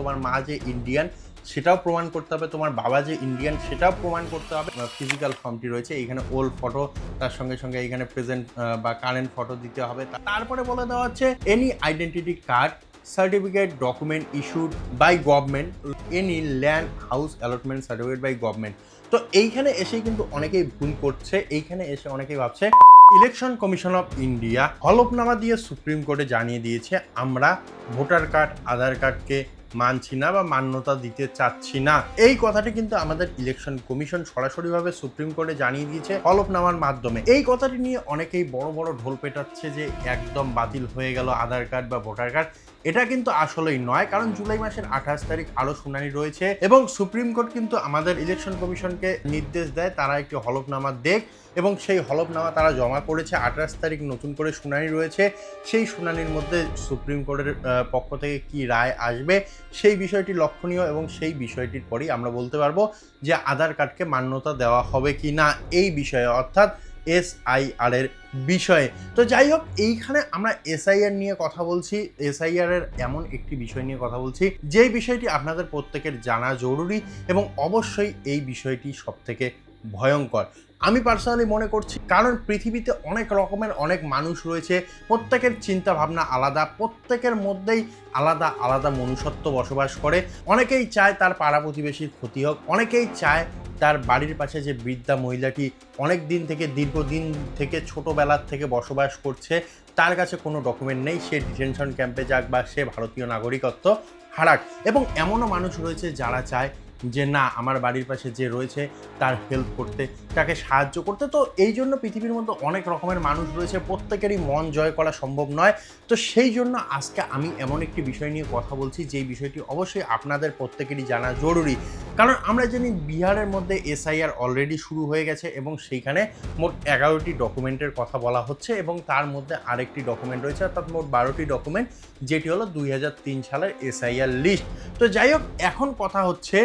তোমার মা যে ইন্ডিয়ান সেটাও প্রমাণ করতে হবে। তোমার বাবা যে ইন্ডিয়ান সেটাও প্রমাণ করতে হবে। ফিজিক্যাল ফর্মটি রয়েছে। এইখানে ওল্ড ফটো তার সঙ্গে সঙ্গে এইখানে প্রেজেন্ট বা কারেন্ট ফটো দিতে হবে। তারপরে বলে দেওয়া হচ্ছে any identity card certificate document issued by government any land house allotment certificate by government তো এইখানে এসেই কিন্তু অনেকেই ভুল করছে। এইখানে এসে অনেকেই ভাবছে ইলেকশন কমিশন অফ ইন্ডিয়া হলফনামা দিয়ে সুপ্রিম কোর্টে জানিয়ে দিয়েছে, আমরা ভোটার কার্ড আধার কার্ডকে মানছি না বা মান্যতা দিতে চাচ্ছি না। এই কথাটি কিন্তু আমাদের ইলেকশন কমিশন সরাসরিভাবে সুপ্রিম কোর্টে জানিয়ে দিয়েছে হলফনামার মাধ্যমে। এই কথাটি নিয়ে অনেকেই বড় বড় ঢোল পেটাচ্ছে যে একদম বাতিল হয়ে গেল আধার কার্ড বা ভোটার কার্ড। এটা কিন্তু আসলেই নয়, কারণ জুলাই মাসের আঠাশ তারিখ আরও শুনানি রয়েছে এবং সুপ্রিম কোর্ট কিন্তু আমাদের ইলেকশন কমিশনকে নির্দেশ দেয়, তারা একটি হলফনামা দেখ এবং সেই হলফনামা তারা জমা করেছে, আঠাশ তারিখ নতুন করে শুনানি রয়েছে, সেই শুনানির মধ্যে সুপ্রিম কোর্টের পক্ষ থেকে কি রায় আসবে সেই বিষয়টি লক্ষণীয় এবং সেই বিষয়টির পরেই আমরা বলতে পারব যে আধার কার্ডকে মান্যতা দেওয়া হবে কি না এই বিষয়ে অর্থাৎ এসআইআর এর বিষয়ে। তো যাই হোক এইখানে আমরা এসআইআর নিয়ে কথা বলছি। এসআইআর এর এমন একটি বিষয় নিয়ে কথা বলছি, যেই বিষয়টি আপনাদের প্রত্যেকের জানা জরুরি এবং অবশ্যই এই বিষয়টি সব থেকে ভয়ঙ্কর। আমি পার্সোনালি মনে করছি, কারণ পৃথিবীতে অনেক রকমের অনেক মানুষ রয়েছে, প্রত্যেকের চিন্তা ভাবনা আলাদা, প্রত্যেকের মধ্যেই আলাদা আলাদা মনুষ্যত্ব বসবাস করে। অনেকেই চায় তার পাড়া প্রতিবেশীর ক্ষতি হোক, অনেকেই চায় তার বাড়ির পাশে যে বৃদ্ধা মহিলাটি অনেক দিন থেকে, দীর্ঘদিন থেকে, ছোটোবেলার থেকে বসবাস করছে, তার কাছে কোনো ডকুমেন্ট নেই। সে ডিটেনশন ক্যাম্পে যাক বা সে ভারতীয় নাগরিকত্ব হারাক। এবং এমনও মানুষ রয়েছে যারা চায় যে না, আমার বাড়ির পাশে যে রয়েছে তার হেল্প করতে, তাকে সাহায্য করতে। তো এই জন্য পৃথিবীর মধ্যে অনেক রকমের মানুষ রয়েছে, প্রত্যেকেরই মন জয় করা সম্ভব নয়। তো সেই জন্য আজকে আমি এমন একটি বিষয় নিয়ে কথা বলছি, যেই বিষয়টি অবশ্যই আপনাদের প্রত্যেকেরই জানা জরুরি। কারণ আমরা জানি বিহারের মধ্যে এসআইআর অলরেডি শুরু হয়ে গেছে এবং সেইখানে মোট এগারোটি ডকুমেন্টের কথা বলা হচ্ছে এবং তার মধ্যে আরেকটি ডকুমেন্ট রয়েছে, অর্থাৎ মোট বারোটি ডকুমেন্ট যেটি হলো দুই হাজার তিন সালের এসআইআর লিস্ট তো যাই হোক, এখন কথা হচ্ছে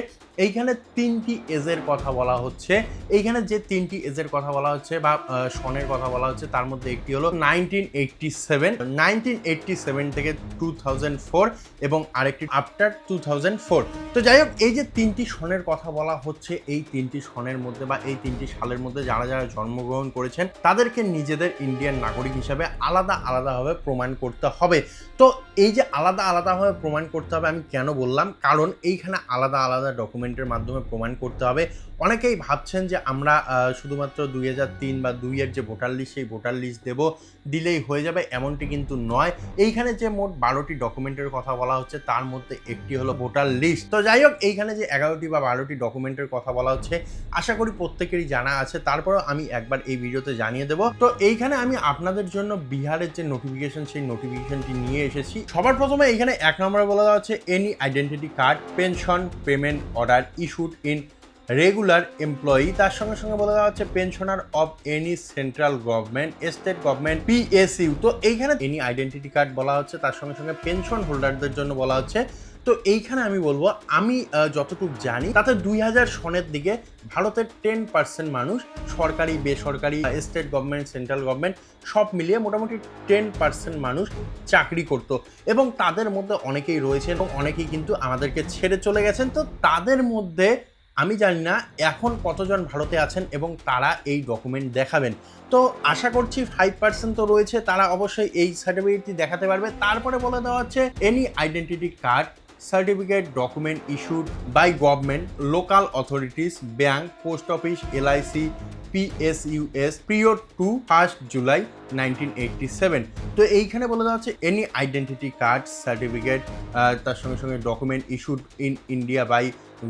এইখানে তিনটি এজের কথা বলা হচ্ছে। এইখানে যে তিনটি এজের কথা বলা হচ্ছে বা সনের কথা বলা হচ্ছে, তার মধ্যে একটি হলো nineteen eighty seven nineteen eighty seven থেকে টু থাউজেন্ড ফোর এবং আরেকটি আফটার টু থাউজেন্ড ফোর তো যাই হোক, এই যে তিনটি সনের কথা বলা হচ্ছে, এই তিনটি সনের মধ্যে বা এই তিনটি সালের মধ্যে যারা যারা জন্মগ্রহণ করেছেন, তাদেরকে নিজেদের ইন্ডিয়ান নাগরিক হিসাবে আলাদা আলাদাভাবে প্রমাণ করতে হবে। তো এই যে আলাদা আলাদাভাবে প্রমাণ করতে হবে, আমি কেন বললাম? কারণ এইখানে আলাদা আলাদা ডকুমেন্টের মাধ্যমে প্রমাণ করতে হবে। অনেকেই ভাবছেন যে আমরা শুধুমাত্র দুই হাজার তিন বা দুইয়ের যে ভোটার লিস্ট সেই ভোটার লিস্ট দেব দিলেই হয়ে যাবে, এমনটি কিন্তু নয়। এইখানে যে মোট বারোটি ডকুমেন্টের কথা বলা হচ্ছে, তার মধ্যে একটি হলো ভোটার লিস্ট তো যাই হোক, এইখানে যে এগারোটি বা বারোটি ডকুমেন্টের কথা বলা হচ্ছে, আশা করি প্রত্যেকেরই জানা আছে। তারপরেও আমি একবার এই ভিডিওতে জানিয়ে দেবো। তো এইখানে আমি আপনাদের জন্য বিহারের যে নোটিফিকেশন সেই নোটিফিকেশনটি নিয়ে এসেছি। সবার প্রথমে এইখানে এক নম্বরে বলা হচ্ছে any identity card pension payment order issued in regular employee তার সঙ্গে সঙ্গে বলা হচ্ছে pensioner of any central government state government PSU তো এইখানে এনি আইডেন্টিটি কার্ড বলা হচ্ছে, তার সঙ্গে সঙ্গে পেনশন হোল্ডারদের জন্য বলা হচ্ছে। তো এইখানে আমি বলব, আমি যতটুকু জানি, তাতে দুই হাজার সনের দিকে ভারতের টেন পার্সেন্ট মানুষ সরকারি, বেসরকারি স্টেট গভর্নমেন্ট সেন্ট্রাল গভর্নমেন্ট সব মিলিয়ে মোটামুটি টেন পার্সেন্ট মানুষ চাকরি করত। এবং তাদের মধ্যে অনেকেই রয়েছে এবং অনেকেই কিন্তু আমাদেরকে ছেড়ে চলে গেছেন। তো তাদের মধ্যে আমি জানি না এখন কতজন ভারতে আছেন এবং তারা এই ডকুমেন্ট দেখাবেন। তো আশা করছি ফাইভ পার্সেন্ট তো রয়েছে, তারা অবশ্যই এই সার্টিফিকেটটি দেখাতে পারবে। তারপরে বলে দেওয়া হচ্ছে any identity card certificate document issued by government local authorities bank post office LIC PSUs period to first July nineteen তো এইখানে বলে দেওয়া হচ্ছে এনি আইডেন্টিটি কার্ড সার্টিফিকেট তার সঙ্গে সঙ্গে document issued in India by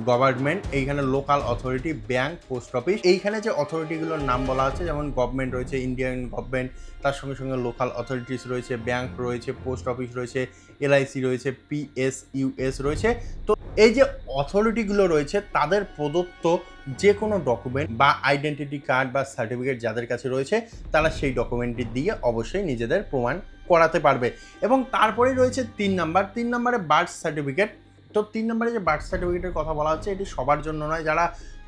government, এইখানে local authority, bank, post office, এইখানে যে অথরিটিগুলোর নাম বলা আছে, যেমন গভর্নমেন্ট রয়েছে, ইন্ডিয়ান গভর্নমেন্ট, তার সঙ্গে সঙ্গে লোকাল অথরিটিস রয়েছে, ব্যাংক রয়েছে, পোস্ট অফিস রয়েছে, এলআইসি রয়েছে, পিএসইউএস রয়েছে। তো এই যে অথরিটিগুলো রয়েছে, তাদের প্রদত্ত যে কোনো ডকুমেন্ট বা আইডেন্টিটি কার্ড বা সার্টিফিকেট যাদের কাছে রয়েছে, তারা সেই ডকুমেন্টটি দিয়ে অবশ্যই নিজেদের প্রমাণ করাতে পারবে। এবং তারপরেই রয়েছে তিন নাম্বার, তিন নাম্বারে বার্থ সার্টিফিকেট। তো তিন নম্বরে যে বার্থ সার্টিফিকেটের কথা বলা হচ্ছে, এটি সবার জন্য নয়। যারা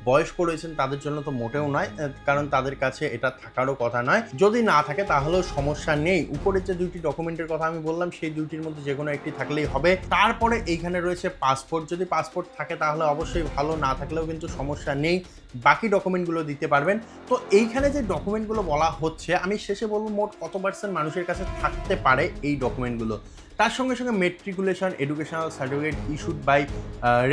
বয়স্ক রয়েছেন, তাদের জন্য তো মোটেও নয় কারণ তাদের কাছে এটা থাকারও কথা নয়। যদি না থাকে, তাহলেও সমস্যা নেই। উপরের যে দুইটি ডকুমেন্টের কথা আমি বললাম, সেই দুইটির মধ্যে যে কোনো একটি থাকলেই হবে। তারপরে এইখানে রয়েছে পাসপোর্ট যদি পাসপোর্ট থাকে, তাহলে অবশ্যই ভালো, না থাকলেও কিন্তু সমস্যা নেই। বাকি ডকুমেন্টগুলো দিতে পারবেন। তো এইখানে যে ডকুমেন্টগুলো বলা হচ্ছে, আমি শেষে বলব মোট কত পার্সেন্ট মানুষের কাছে থাকতে পারে এই ডকুমেন্টগুলো তার সঙ্গে সঙ্গে matriculation educational certificate issued by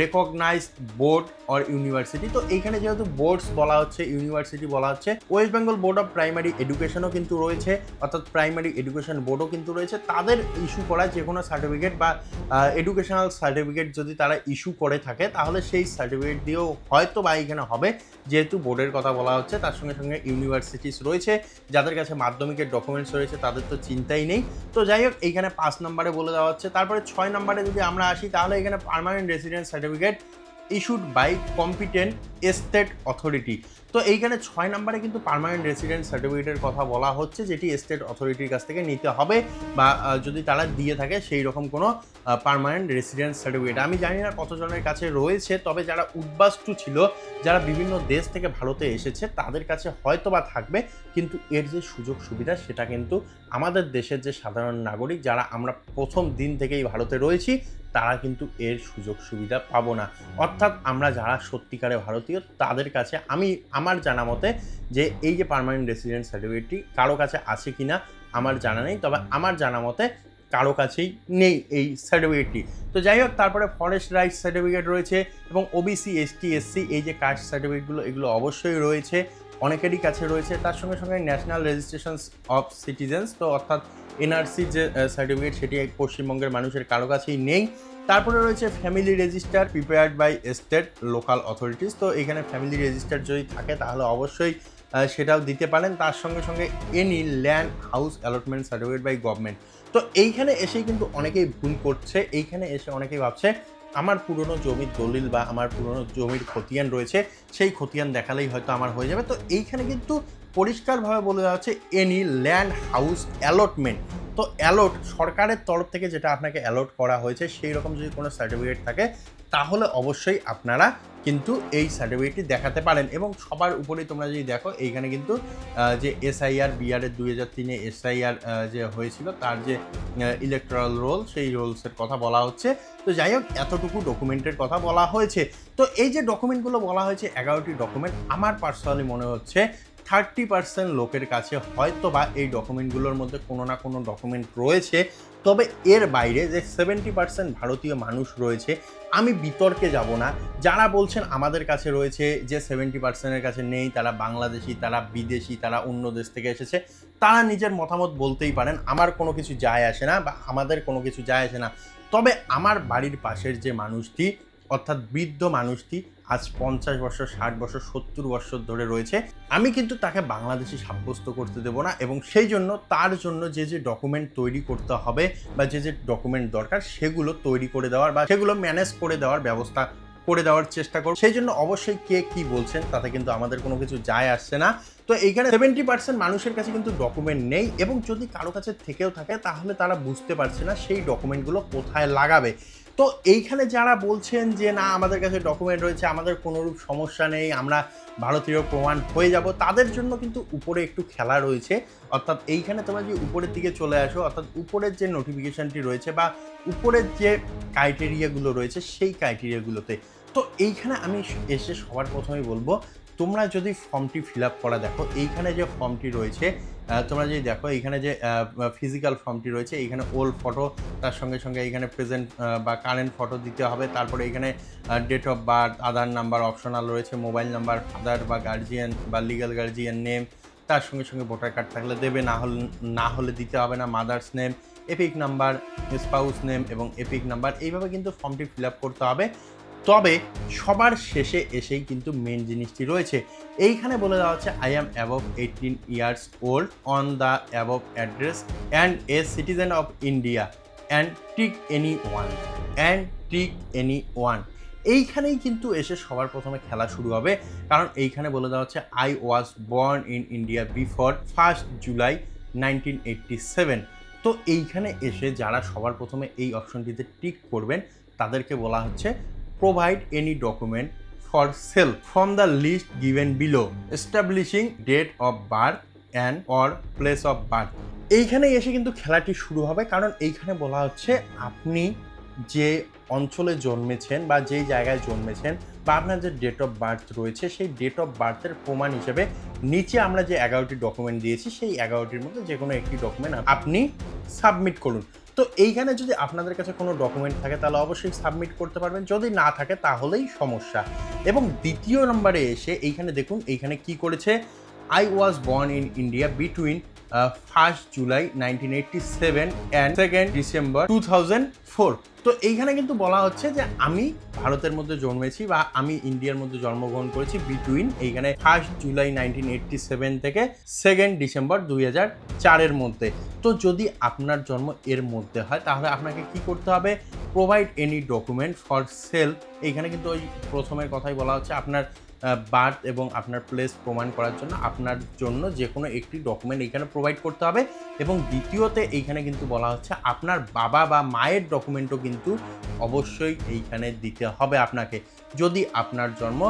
recognised board or university তো এইখানে যেহেতু বোর্ডস বলা হচ্ছে ইউনিভার্সিটি বলা হচ্ছে West Bengal board of primary এডুকেশনও কিন্তু রয়েছে, অর্থাৎ প্রাইমারি এডুকেশন বোর্ডও কিন্তু রয়েছে। তাদের ইস্যু করা যে কোনো সার্টিফিকেট বা এডুকেশনাল সার্টিফিকেট যদি তারা ইস্যু করে থাকে, তাহলে সেই সার্টিফিকেট দিয়েও হয়তো বা এখানে হবে। যেহেতু বোর্ডের কথা বলা হচ্ছে, তার সঙ্গে সঙ্গে ইউনিভার্সিটিস রয়েছে, যাদের কাছে মাধ্যমিকের ডকুমেন্টস রয়েছে, তাদের তো চিন্তাই নেই। তো যাই হোক, এইখানে পাঁচ নম্বরে বলে দেওয়া হচ্ছে। তারপরে ছয় নম্বরে যদি আমরা আসি, তাহলে এখানে permanent residence certificate issued by competent state authority তো এইখানে ছয় নম্বরে কিন্তু পারমানেন্ট রেসিডেন্ট সার্টিফিকেটের কথা বলা হচ্ছে, যেটি স্টেট অথরিটির কাছ থেকে নিতে হবে বা যদি তারা দিয়ে থাকে সেই রকম কোনো পার্মানেন্ট রেসিডেন্ট সার্টিফিকেট আমি জানি না কতজনের কাছে রয়েছে, তবে যারা উদ্বাস্তু ছিল, যারা বিভিন্ন দেশ থেকে ভারতে এসেছে, তাদের কাছে হয়তো বা থাকবে, কিন্তু এর যে সুযোগ সুবিধা, সেটা কিন্তু আমাদের দেশের যে সাধারণ নাগরিক, যারা আমরা প্রথম দিন থেকেই ভারতে রয়েছি, তারা কিন্তু এর সুযোগ সুবিধা পাবো না। অর্থাৎ আমরা যারা সত্যিকারে ভারতীয়, তাদের কাছে আমি আমার জানা মতে যে এই যে পার্মানেন্ট রেসিডেন্ট সার্টিফিকেটটি কারও কাছে আছে কি না আমার জানা নেই। তবে আমার জানা মতে কারও কাছেই নেই এই সার্টিফিকেটটি তো যাই হোক, তারপরে ফরেস্ট রাইটস সার্টিফিকেট রয়েছে এবং ওবিসি এসটি এসসি এই যে কাস্ট সার্টিফিকেটগুলো এগুলো অবশ্যই রয়েছে। অনেকেরই কাছে রয়েছে। তার সঙ্গে সঙ্গে ন্যাশনাল রেজিস্ট্রেশনস অফ সিটিজেন্স তো অর্থাৎ এনআরসি যে সার্টিফিকেট সেটি পশ্চিমবঙ্গের মানুষের কারও কাছেই নেই। তারপরে রয়েছে family register prepared by state local authorities তো এখানে ফ্যামিলি রেজিস্টার যদি থাকে, তাহলে অবশ্যই সেটাও দিতে পারেন। তার সঙ্গে সঙ্গে any land house allotment certificate by government তো এইখানে এসেই কিন্তু অনেকেই ভুল করছে। এইখানে এসে অনেকেই ভাবছে, আমার পুরনো জমির দলিল বা আমার পুরনো জমির খতিয়ান রয়েছে, সেই খতিয়ান দেখালেই হয়তো আমার হয়ে যাবে। তো এইখানে কিন্তু পরিষ্কারভাবে বলে দেওয়া হচ্ছে এনি ল্যান্ড হাউস অ্যালটমেন্ট তো অ্যালট সরকারের তরফ থেকে যেটা আপনাকে অ্যালট করা হয়েছে, সেই রকম যদি কোনো সার্টিফিকেট থাকে, তাহলে অবশ্যই আপনারা কিন্তু এই সার্টিফিকেটটি দেখাতে পারেন। এবং সবার উপরেই তোমরা যদি দেখো, এইখানে কিন্তু যে এসআইআর বিআরের দুই হাজার তিনে এসআইআর যে হয়েছিল, তার যে ইলেকট্রাল রোল সেই রোলসের কথা বলা হচ্ছে। তো যাই হোক, এতটুকু ডকুমেন্টের কথা বলা হয়েছে। তো এই যে ডকুমেন্টগুলো বলা হয়েছে, এগারোটি ডকুমেন্ট আমার পার্সোনালি মনে হচ্ছে থার্টি পার্সেন্ট লোকের কাছে হয়তো বা এই ডকুমেন্টগুলোর মধ্যে কোনো না কোনো ডকুমেন্ট রয়েছে। তবে এর বাইরে যে সেভেন্টি পার্সেন্ট ভারতীয় মানুষ রয়েছে, আমি বিতর্কে যাব না। যারা বলছেন আমাদের কাছে রয়েছে যে সেভেন্টি পার্সেন্টের কাছে নেই, তারা বাংলাদেশি, তারা বিদেশি, তারা অন্য দেশ থেকে এসেছে, তারা নিজের মতামত বলতেই পারেন, আমার কোনো কিছু যায় আসে না বা আমাদের কোনো কিছু যায় আসে না। তবে আমার বাড়ির পাশের যে মানুষটি, অর্থাৎ বৃদ্ধ মানুষটি আজ পঞ্চাশ বছর, ষাট বছর, সত্তর বছর ধরে রয়েছে। আমি কিন্তু তাকে বাংলাদেশি সাব্যস্ত করতে দেবো না এবং সেই জন্য, তার জন্য যে যে ডকুমেন্ট তৈরি করতে হবে বা যে যে ডকুমেন্ট দরকার, সেগুলো তৈরি করে দেওয়ার বা সেগুলো ম্যানেজ করে দেওয়ার ব্যবস্থা করে দেওয়ার চেষ্টা করব। সেই জন্য অবশ্যই কে কি বলছেন, তাতে কিন্তু আমাদের কোনো কিছু যায় আসছে না। তো এইখানে সেভেন্টি পার্সেন্ট মানুষের কাছে কিন্তু ডকুমেন্ট নেই এবং যদি কারও কাছে থেকেও থাকে, তাহলে তারা বুঝতে পারছে না সেই ডকুমেন্টগুলো কোথায় লাগাবে। তো এইখানে যারা বলছেন যে, না, আমাদের কাছে ডকুমেন্ট রয়েছে, আমাদের কোনোরূপ সমস্যা নেই, আমরা ভারতীয় প্রমাণ হয়ে যাব, তাদের জন্য কিন্তু উপরে একটু খেলা রয়েছে। অর্থাৎ এইখানে তোমরা যে উপরের দিকে চলে আসো, অর্থাৎ উপরের যে নোটিফিকেশনটি রয়েছে বা উপরের যে ক্রাইটেরিয়াগুলো রয়েছে, সেই ক্রাইটেরিয়াগুলোতে তো এইখানে আমি এসে সবার প্রথমেই বলব, তোমরা যদি ফর্মটি ফিল আপ করা দেখো, এইখানে যে ফর্মটি রয়েছে তোমরা যদি দেখো, এখানে যে ফিজিক্যাল ফর্মটি রয়েছে এইখানে ওল্ড ফটো তার সঙ্গে সঙ্গে এইখানে প্রেজেন্ট বা কারেন্ট ফটো দিতে হবে। তারপরে এখানে date of birth Aadhaar number optional রয়েছে মোবাইল নাম্বার ফাদার বা গার্জিয়ান বা লিগ্যাল গার্জিয়ান নেম তার সঙ্গে সঙ্গে ভোটার কার্ড থাকলে দেবে। না হলে না হলে দিতে হবে না mother's name EPIC number spouse name এবং এপিক নাম্বার এইভাবে কিন্তু ফর্মটি ফিল আপ করতে হবে। তবে সবার শেষে এসেই কিন্তু মেন জিনিসটি রয়েছে। এইখানে বলে দেওয়া হচ্ছে I am above eighteen years old on the above address and a citizen of India and tick any one and tick any one এইখানেই কিন্তু এসে সবার প্রথমে খেলা শুরু হবে। কারণ এইখানে বলে দেওয়া হচ্ছে I was born in India before first July nineteen eighty seven তো এইখানে এসে যারা সবার প্রথমে এই অপশনটিতে টিক করবেন, তাদেরকে বলা হচ্ছে provide any document for self from the list given below establishing date of birth and or place of birth এইখানে এসে কিন্তু খেলাটি শুরু হবে, কারণ এইখানে বলা হচ্ছে আপনি যে অঞ্চলে জন্মেছেন বা যেই জায়গায় জন্মেছেন বা আপনার যে ডেট অফ বার্থ রয়েছে, সেই ডেট অফ বার্থের প্রমাণ হিসেবে নিচে আমরা যে এগারোটি ডকুমেন্ট দিয়েছি, সেই এগারোটির মধ্যে যে কোনো একটি ডকুমেন্ট আপনি সাবমিট করুন। তো এইখানে যদি আপনাদের কাছে কোনো ডকুমেন্ট থাকে, তাহলে অবশ্যই সাবমিট করতে পারবেন। যদি না থাকে, তাহলেই সমস্যা। এবং দ্বিতীয় নম্বরে এসে এইখানে দেখুন, এইখানে কি করেছে? I was born in India between first July nineteen eighty seven and second December two thousand four তো এইখানে কিন্তু বলা হচ্ছে যে আমি ভারতের মধ্যে জন্মেছি বা আমি ইন্ডিয়ার মধ্যে জন্মগ্রহণ করেছি বিটুইন এইখানে ফার্স্ট জুলাই নাইনটিন সেভেন থেকে সেকেন্ড ডিসেম্বর দুই হাজার চারের মধ্যে। তো যদি আপনার জন্ম এর মধ্যে হয়, তাহলে আপনাকে কি করতে হবে? Provide any document for self এইখানে কিন্তু ওই প্রথমের কথাই বলা হচ্ছে, আপনার বার্থ এবং আপনার প্লেস প্রমাণ করার জন্য আপনার জন্য যে কোনো একটি ডকুমেন্ট এইখানে প্রোভাইড করতে হবে। এবং দ্বিতীয়তে এইখানে কিন্তু বলা হচ্ছে আপনার বাবা বা মায়ের ডকুমেন্টও কিন্তু অবশ্যই এইখানে দিতে হবে আপনাকে। যদি আপনার জন্ম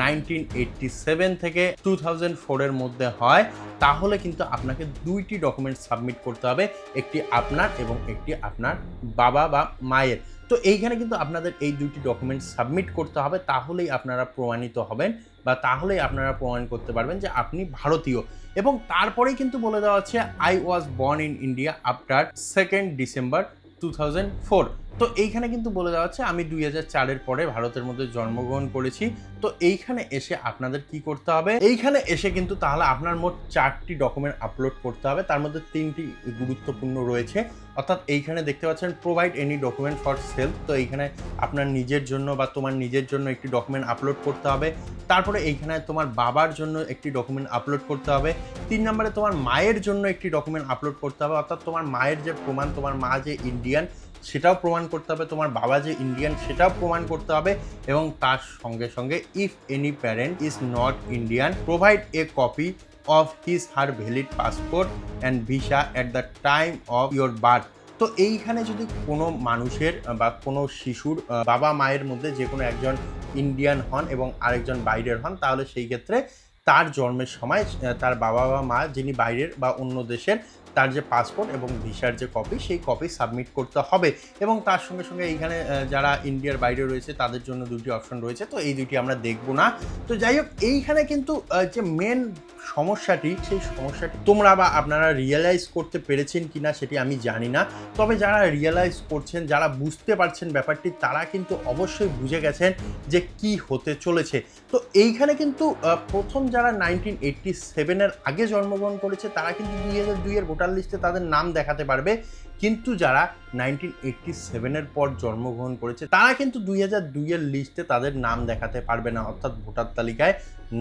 নাইনটিন এইটটি সেভেন থেকে টু থাউজেন্ড ফোরের মধ্যে হয়, তাহলে কিন্তু আপনাকে দুইটি ডকুমেন্ট সাবমিট করতে হবে। একটি আপনার এবং একটি আপনার বাবা বা মায়ের। তো এইখানে কিন্তু আপনাদের এই দুইটি ডকুমেন্ট সাবমিট করতে হবে, তাহলেই আপনারা প্রমাণিত হবেন বা তাহলেই আপনারা প্রমাণ করতে পারবেন যে আপনি ভারতীয়। এবং তারপরেই কিন্তু বলে দেওয়া হচ্ছে I was born in India after second December two thousand four তো এইখানে কিন্তু বলে দেওয়া হচ্ছে আমি দুই হাজার চারের পরে ভারতের মধ্যে জন্মগ্রহণ করেছি। তো এইখানে এসে আপনাদের কি করতে হবে? এইখানে এসে কিন্তু তাহলে আপনার মোট চারটি ডকুমেন্ট আপলোড করতে হবে। তার মধ্যে তিনটি গুরুত্বপূর্ণ রয়েছে। অর্থাৎ এইখানে দেখতে পাচ্ছেন provide any document for self তো এইখানে আপনার নিজের জন্য বা তোমার নিজের জন্য একটি ডকুমেন্ট আপলোড করতে হবে। তারপরে এইখানে তোমার বাবার জন্য একটি ডকুমেন্ট আপলোড করতে হবে। তিন নম্বরে তোমার মায়ের জন্য একটি ডকুমেন্ট আপলোড করতে হবে। অর্থাৎ তোমার মায়ের যে প্রমাণ, তোমার মা যে ইন্ডিয়ান সেটাও প্রমাণ করতে হবে। তোমার বাবা যে ইন্ডিয়ান সেটাও প্রমাণ করতে হবে। এবং তার সঙ্গে সঙ্গে if any parent is not Indian provide a copy of his, her valid passport and visa at the time of your birth. তো এইখানে যদি কোনো মানুষের বা কোনো শিশুর বাবা মায়ের মধ্যে যে কোনো একজন ইন্ডিয়ান হন এবং আরেকজন বাইরের হন, তাহলে সেই ক্ষেত্রে তার জন্মের সময় তার বাবা বা মা যিনি বাইরের বা অন্য দেশের, তার যে পাসপোর্ট এবং ভিসার যে কপি সেই কপি সাবমিট করতে হবে। এবং তার সঙ্গে সঙ্গে এইখানে যারা ইন্ডিয়ার বাইরে রয়েছে, তাদের জন্য দুটি অপশন রয়েছে। তো এই দুটি আমরা দেখব না। তো যাই হোক, এইখানে কিন্তু যে মেন সমস্যাটি, সেই সমস্যাটি তোমরা বা আপনারা রিয়েলাইজ করতে পেরেছেন কি না সেটি আমি জানি না। তবে যারা রিয়েলাইজ করছেন, যারা বুঝতে পারছেন ব্যাপারটি, তারা কিন্তু অবশ্যই বুঝে গেছেন যে কি হতে চলেছে। তো এইখানে কিন্তু প্রথম যারা নাইনটিন এইটটি সেভেনের আগে জন্মগ্রহণ করেছে, তারা কিন্তু দুই হাজার দুইয়ের ভোটার লিস্টে তাদের নাম দেখাতে পারবে। কিন্তু যারা নাইনটিন এইটটি সেভেনের পর জন্মগ্রহণ করেছে, তারা কিন্তু দুই হাজার দুইয়ের লিস্টে তাদের নাম দেখাতে পারবে না, অর্থাৎ ভোটার তালিকায়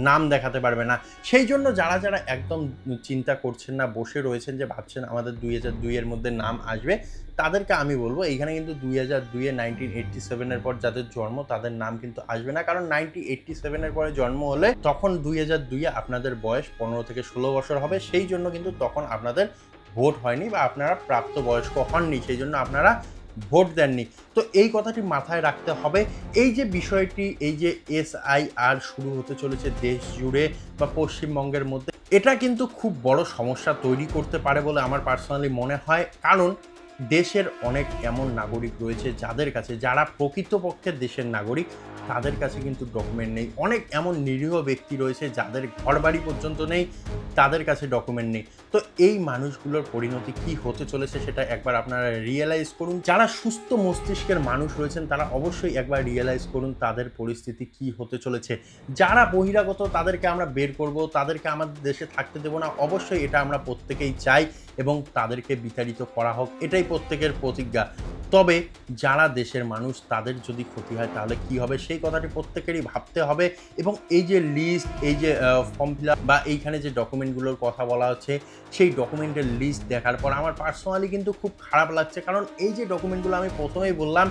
নাম দেখাতে পারবে না। সেই জন্য যারা যারা একদম চিন্তা করছেন না, বসে রয়েছেন যে ভাবছেন আমাদের দুই হাজার দুইয়ের মধ্যে নাম আসবে, তাদেরকে আমি বলব, এইখানে কিন্তু দুই হাজার দুইয়ে নাইনটিন এইটটি সেভেনের পর যাদের জন্ম, তাদের নাম কিন্তু আসবে না। কারণ নাইনটিন এইটটি সেভেনের পরে জন্ম হলে তখন দুই হাজার দুইয়ে আপনাদের বয়স পনেরো থেকে ষোলো বছর হবে, সেই জন্য কিন্তু তখন আপনাদের ভোট হয়নি বা আপনারা প্রাপ্তবয়স্ক হননি, সেই জন্য আপনারা ভোট দেননি। তো এই কথাটি মাথায় রাখতে হবে। এই যে বিষয়টি, এই যে এসআইআর শুরু হতে চলেছে দেশ জুড়ে বা পশ্চিমবঙ্গের মধ্যে, এটা কিন্তু খুব বড় সমস্যা তৈরি করতে পারে বলে আমার পার্সোনালি মনে হয়। কারণ দেশের অনেক এমন নাগরিক রয়েছে যাদের কাছে, যারা প্রকৃতপক্ষে দেশের নাগরিক, তাদের কাছে কিন্তু ডকুমেন্ট নেই। অনেক এমন নিরীহ ব্যক্তি রয়েছে যাদের ঘরবাড়ি পর্যন্ত নেই তাদের কাছে ডকুমেন্ট নেই। তো এই মানুষগুলোর পরিণতি কি হতে চলেছে সেটা একবার আপনারা রিয়েলাইজ করুন। যারা সুস্থ মস্তিষ্কের মানুষ রয়েছেন, তারা অবশ্যই একবার রিয়েলাইজ করুন তাদের পরিস্থিতি কি হতে চলেছে। যারা বহিরাগত, তাদেরকে আমরা বের করব, তাদেরকে আমাদের দেশে থাকতে দেবো না। অবশ্যই এটা আমরা প্রত্যেকেই চাই। এবং তাদেরকে বিতাড়িত করা হোক, এটাই প্রত্যেকের প্রতিজ্ঞা। তবে যারা দেশের মানুষ, তাদের যদি ক্ষতি হয়, তাহলে কি হবে? সেই কথাটি প্রত্যেকেরই ভাবতে হবে এবং এই যে লিস্ট এই যে ফর্ম ফিল বা এইখানে যে ডকুমেন্টগুলোর কথা বলা হচ্ছে, সেই ডকুমেন্টের লিস্ট দেখার পর আমার পার্সোনালি কিন্তু খুব খারাপ লাগছে। কারণ এই যে ডকুমেন্টগুলো আমি প্রথমেই বললাম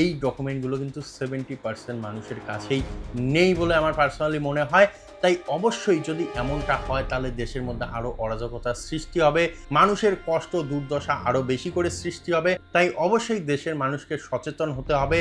এই ডকুমেন্টগুলো কিন্তু সেভেন্টি পার্সেন্ট মানুষের কাছেই নেই বলে আমার পার্সোনালি মনে হয়। তাই অবশ্যই যদি এমনটা হয়, তাহলে দেশের মধ্যে আরও অরাজকতার সৃষ্টি হবে, মানুষের কষ্ট, দুর্দশা আরও বেশি করে সৃষ্টি হবে। তাই অবশ্যই দেশের মানুষকে সচেতন হতে হবে।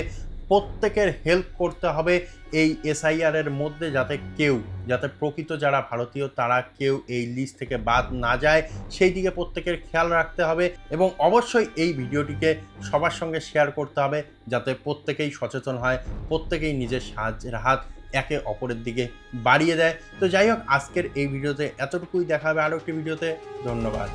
প্রত্যেকের হেল্প করতে হবে এই এসআইআর এর মধ্যে যাতে কেউ, যাতে প্রকৃত যারা ভারতীয় তারা কেউ এই লিস্ট থেকে বাদ না যায়। সেই দিকে প্রত্যেকের খেয়াল রাখতে হবে এবং অবশ্যই এই ভিডিওটিকে সবার সঙ্গে শেয়ার করতে হবে যাতে প্রত্যেকেই সচেতন হয়, প্রত্যেকেই নিজের সাহায্যের হাত একে অপরের দিকে বাড়িয়ে দেয়। তো যাই হোক, আজকের এই ভিডিওতে এতটুকুই। দেখা হবে আরও একটি ভিডিওতে। ধন্যবাদ।